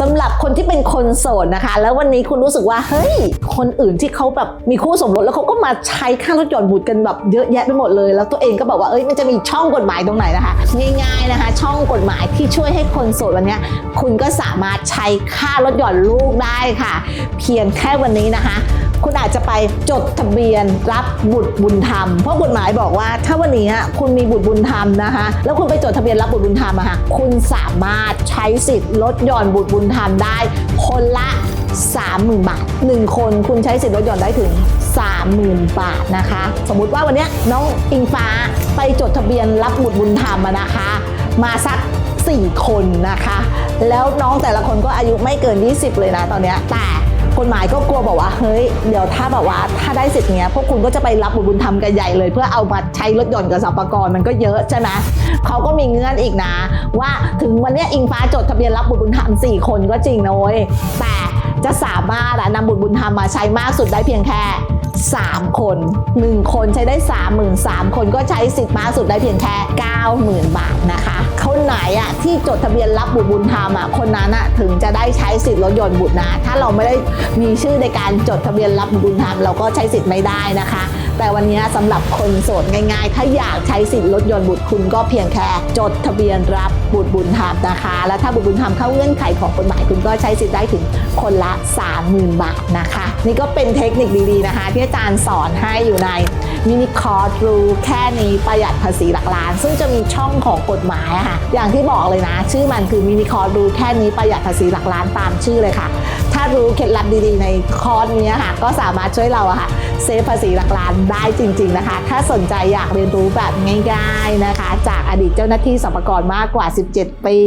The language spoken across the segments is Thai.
สำหรับคนที่เป็นคนโสดนะคะ แล้ววันนี้คุณรู้สึกว่าเฮ้ย คนอื่นที่เขาแบบมีคู่สมรสแล้วเขาก็มาใช้ค่ารถหย่อนบุตรกันแบบเยอะแยะไปหมดเลย แล้วตัวเองก็บอกว่าเอ้ยมันจะมีช่องกฎหมายตรงไหนนะคะ ง่ายๆนะคะ ช่องกฎหมายที่ช่วยให้คนโสดวันนี้คุณก็สามารถใช้ค่ารถหย่อนลูกได้ค่ะ เพียงแค่วันนี้นะคะ คุณอาจจะไปจดทะเบียนรับบุตรบุญธรรม เพราะกฎหมายบอกว่า ถ้าวันนี้คุณมีบุตรบุญธรรมนะคะ แล้วคุณไปจดทะเบียนรับบุตรบุญธรรมอะค่ะคุณสามารถใช้สิทธิ์ลดหย่อนบุตรบุญธรรมได้ คนละ 30,000 บาท 1 คนคุณใช้สิทธิ์ลดหย่อนได้ถึง 30,000 บาทนะคะ สมมุติว่าวันนี้น้องอิงฟ้าไปจดทะเบียนรับบุตรบุญธรรมนะคะ มาสัก4 คนนะคะ แล้วน้องแต่ละคนก็อายุไม่เกิน 20 เลยนะตอนนี้แต่ กฎหมายก็กลัวบอกว่าเฮ้ยเดี๋ยวถ้าแบบว่าถ้าได้สิทธิ์เนี้ยพวกคุณก็จะไปรับบุญบุญธรรมกันใหญ่เลย เพื่อเอามาใช้รถยนต์กับสรรพากรมันก็เยอะใช่ไหมเขาก็มีเงื่อนอีกนะ ว่าถึงวันนี้อิงฟ้าจดทะเบียนรับบุญบุญธรรม4คนก็จริงนะเว้ยแต่จะสามารถอะนำบุญบุญธรรมมาใช้มากสุดได้เพียงแค่ 3 คน 1 คนใช้ได้ 30,000 3 คนก็ใช้สิทธิ์มากสุดได้เพียงแค่ 90,000 บาทนะคะ คนไหนอะที่จดทะเบียนรับบุตรบุญธรรมอะคนนั้นอะถึงจะได้ใช้สิทธิ์รถยนต์บุตรนะ ถ้าเราไม่ได้มีชื่อในการจดทะเบียนรับบุตรบุญธรรมเราก็ใช้สิทธิ์ไม่ได้นะคะ แต่วันนี้สำหรับคนโสดง่ายๆ ถ้าอยากใช้สิทธิ์รถยนต์บุตรคุณก็เพียงแค่จดทะเบียนรับบุตรบุญธรรมนะคะ และถ้าบุตรบุญธรรมเข้าเงื่อนไขของกฎหมายคุณก็ใช้สิทธิ์ได้ถึงคนละ 30,000 บาทนะคะ นี่ก็เป็นเทคนิคดีๆนะคะ ที่อาจารย์สอนให้อยู่ในมินิคอร์สรู้แค่นี้ประหยัดภาษีหลักล้าน ซึ่งจะมีช่องของกฎหมายะค่ะ อย่างที่บอกเลยนะ ชื่อมันคือมินิคอร์สรู้แค่นี้ประหยัดภาษีหลักล้านตามชื่อเลยค่ะ ถ้ารู้เคล็ดลับดีๆ ในคอร์สนี้ค่ะ ก็สามารถช่วยเราอะค่ะเซฟภาษีหลักล้านได้จริง ๆนะคะ ถ้าสนใจอยากเรียนรู้แบบง่าย ๆนะคะ จากอดีตเจ้าหน้าที่สรรพากรมากกว่า 17 ปี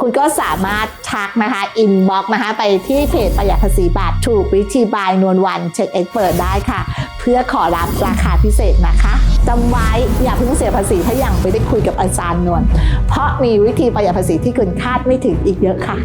คุณก็สามารถทักนะคะอินบ็อกนะคะไปที่เพจประหยัดภาษีบาทถูกวิธีบายนวลวันเช็คเอ็กเปิดได้ค่ะ เพื่อขอรับราคาพิเศษนะคะจำไว้อย่าเพิ่งเสียภาษีถ้ายังไม่ได้คุยกับอาจารย์นวลเพราะมีวิธีประหยัดภาษีที่คุณคาดไม่ถึงอีกเยอะค่ะ